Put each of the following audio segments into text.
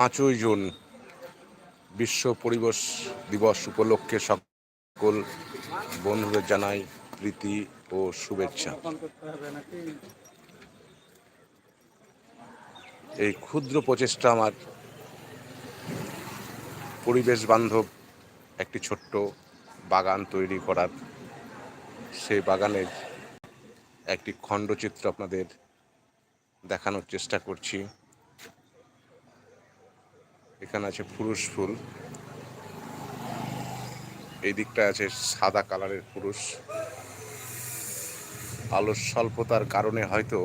পাঁচই জুন বিশ্ব পরিবেশ দিবস উপলক্ষে সকল বন্ধুদের জানাই প্রীতি ও শুভেচ্ছা। এই ক্ষুদ্র প্রচেষ্টা আমার পরিবেশ বান্ধব একটি ছোট্ট বাগান তৈরি করার। সেই বাগানের একটি খণ্ডচিত্র আপনাদের দেখানোর চেষ্টা করছি। এখানে আছে পুরুষ ফুল। এই দিকটা আছে সাদা কালারের পুরুষ। আলোর স্বল্পতার কারণে হয়তো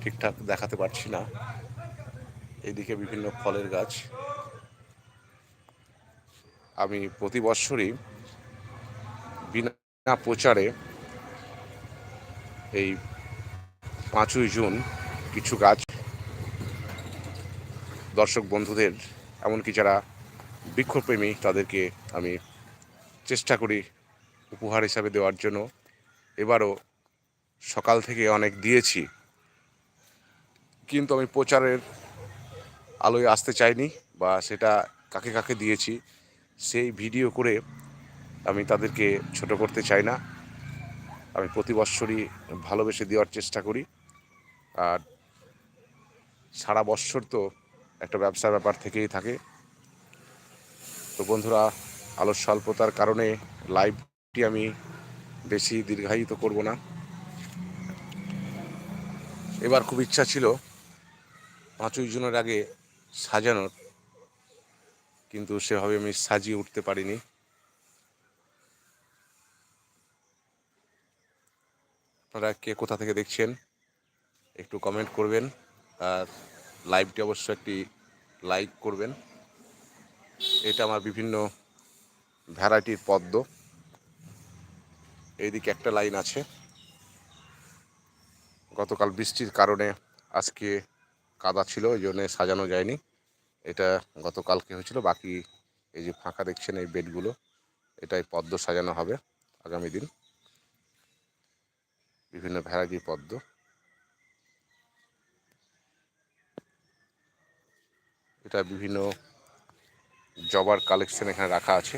ঠিকঠাক দেখাতে পারছি না। এইদিকে বিভিন্ন ফলের গাছ। আমি প্রতি বছরই বিনা প্রচারে এই পাঁচই জুন কিছু গাছ দর্শক বন্ধুদের, এমনকি যারা বৃক্ষপ্রেমী তাদেরকে আমি চেষ্টা করি উপহার হিসাবে দেওয়ার জন্য। এবারও সকাল থেকে অনেক দিয়েছি, কিন্তু আমি প্রচারের আলোয় আসতে চাইনি বা সেটা কাকে কাকে দিয়েছি সেই ভিডিও করে আমি তাদেরকে ছোট করতে চাই না। আমি প্রতি বৎসরই ভালোবেসে দেওয়ার চেষ্টা করি। আর সারা বৎসর তো একটা ব্যবসার ব্যাপার থেকেই থাকে। তো বন্ধুরা আলোর স্বল্পতার কারণে লাইভটি আমি বেশি দীর্ঘায়িত করব না। এবার খুব ইচ্ছা ছিল পাঁচই জুনের আগে সাজানোর, কিন্তু সেভাবে আমি সাজিয়ে উঠতে পারিনি। আপনারা কে কোথা থেকে দেখছেন, একটু কমেন্ট করবেন। আর লাইভটি অবশ্য একটি লাইক করবেন। এটা আমার বিভিন্ন ভ্যারাইটির পদ্ম। এইদিকে একটা লাইন আছে। গতকাল বৃষ্টির কারণে আজকে কাদা ছিল ওই জন্যে সাজানো যায়নি। এটা গতকালকে হয়েছিল, বাকি এই যে ফাঁকা দেখছেন এই বেডগুলো, এটাই পদ্ম সাজানো হবে আগামী দিন। বিভিন্ন ভ্যারাইটির পদ্ম। এটা বিভিন্ন জবার কালেকশন এখানে রাখা আছে।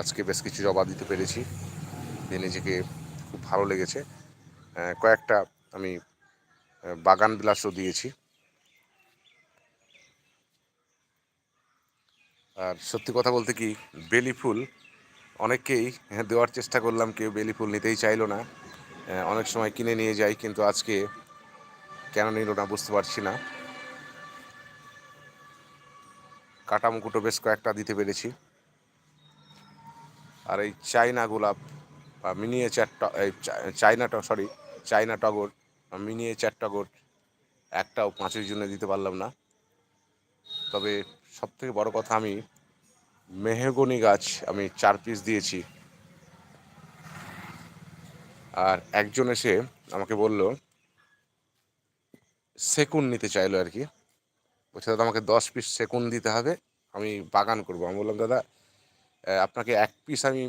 আজকে বেশ কিছু জবা দিতে পেরেছি। দিয়ে নিজেকে খুব ভালো লেগেছে। কয়েকটা আমি বাগান বিলাসও দিয়েছি। আর সত্যি কথা বলতে কি, বেলি ফুল অনেককেই দেওয়ার চেষ্টা করলাম, কেউ বেলি ফুল নিতেই চাইলো না। অনেক সময় কিনে নিয়ে যাই, কিন্তু আজকে কেন নিল না বুঝতে পারছি না। কাটা মুকুটো বেশ কয়েকটা দিতে পেরেছি। আর এই চাইনা গোলাপ বা মিনিয়েচার এই চাইনা সরি চাইনা টগর বা মিনিয়েচার টগর একটাও পাঁচের জন্য দিতে পারলাম না। তবে সব থেকে বড় কথা আমি মেহগনি গাছ আমি চার পিস দিয়েছি। আর একজন এসে আমাকে বলল সেকুন নিতে চাইলো আর কি। বলছে, দাদা, আমাকে দশ পিস সেকুন দিতে হবে, আমি বাগান করব। আমি বললাম, দাদা আপনাকে এক পিস আমি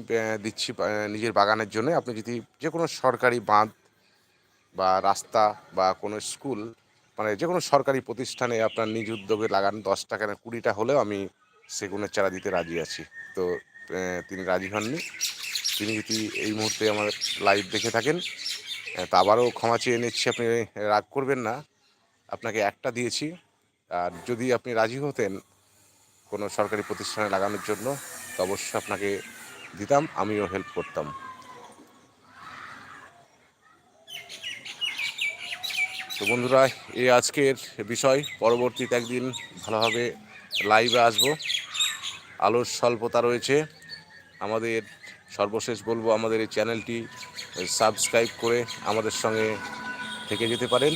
দিচ্ছি নিজের বাগানের জন্য। আপনি যদি যে কোনো সরকারি বাঁধ বা রাস্তা বা কোনো স্কুল মানে যে কোনো সরকারি প্রতিষ্ঠানে আপনার নিজ উদ্যোগে লাগান দশ টাকা না কুড়িটা হলেও আমি সেগুনের চারা দিতে রাজি আছি। তো তিনি রাজি হননি। তিনি যদি এই মুহূর্তে আমার লাইভ দেখে থাকেন তা আবারও ক্ষমা চেয়ে নিচ্ছি, আপনি রাগ করবেন না। আপনাকে একটা দিয়েছি। আর যদি আপনি রাজি হতেন কোনো সরকারি প্রতিষ্ঠানে লাগানোর জন্য, তো অবশ্যই আপনাকে দিতাম, আমিও হেল্প করতাম। তো বন্ধুরা এই আজকের বিষয়। পরবর্তীতে একদিন ভালোভাবে লাইভে আসব। আলোর স্বল্পতা রয়েছে। আমাদের সর্বশেষ বলব, আমাদের এই চ্যানেলটি সাবস্ক্রাইব করে আমাদের সঙ্গে থেকে যেতে পারেন।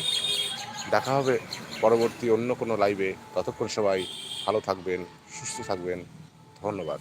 দেখা হবে পরবর্তী অন্য কোনো লাইভে ততক্ষণ সবাই ভালো থাকবেন সুস্থ থাকবেন। ধন্যবাদ।